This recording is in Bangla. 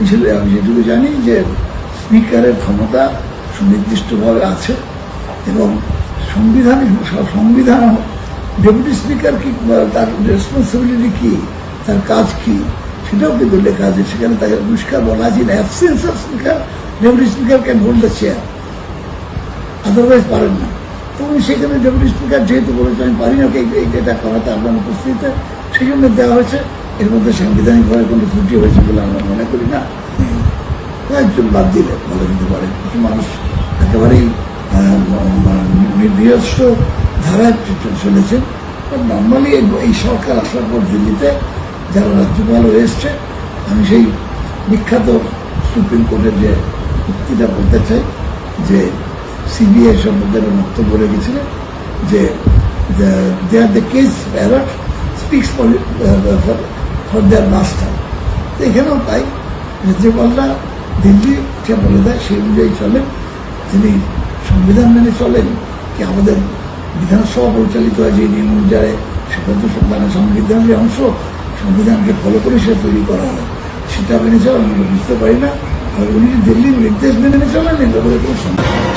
আমি যেটুকু জানি যে স্পিকারের ক্ষমতা সুনির্দিষ্টভাবে আছে এবং সংবিধানে সংবিধান, ডেপুটি স্পিকার কি তার রেসপন্সিবিলিটি কি, তার কাজ কি, সেটাও কিন্তু লেখা আছে। সেখানে তাকে পরিষ্কার বলা আছে। Absence of speaker deputy speaker can hold the chair otherwise পারেন না। তো উনি সেখানে ডেপুটি স্পিকার যেহেতু বলেছে আমি পারি না এটা করাতে, আপনার উপস্থিতিতে। সেই জন্য দেওয়া হয়েছে। এর মধ্যে সাংবিধানিকভাবে কোনো ত্রুটি হয়েছে বলে আমরা মনে করি না কয়েকজন বাদ দিলে ভালো হতে পারে কিছু মানুষ একেবারেই নির্দিষ্ট ধারায় চলেছেন নর্মালি এই সরকার আসার পর দিল্লিতে যারা রাজ্যপাল হয়ে এসছে আমি সেই বিখ্যাত সুপ্রিম কোর্টের যে উক্তিটা বলতে চাই যে সিবিআই সম্বন্ধে একটা বক্তব্য রেখেছিলেন যে they are the caged parrot speaks for their master এখানেও তাই। রাজ্যপালরা দিল্লি যে বলে দেয়, সেই অনুযায়ী চলেন। তিনি সংবিধান মেনে চলেন কি আমাদের বিধানসভা পরিচালিত হয় যে নিয়ম অনুযায়ী সেটা তো সংবিধানের অংশ, সংবিধানকে ফলো করে সে তৈরি করা হয়। সেটা মেনে চলেন আমরা বুঝতে পারি না। আর উনি দিল্লির নির্দেশ মেনে চলেন এটা বলে কোনো।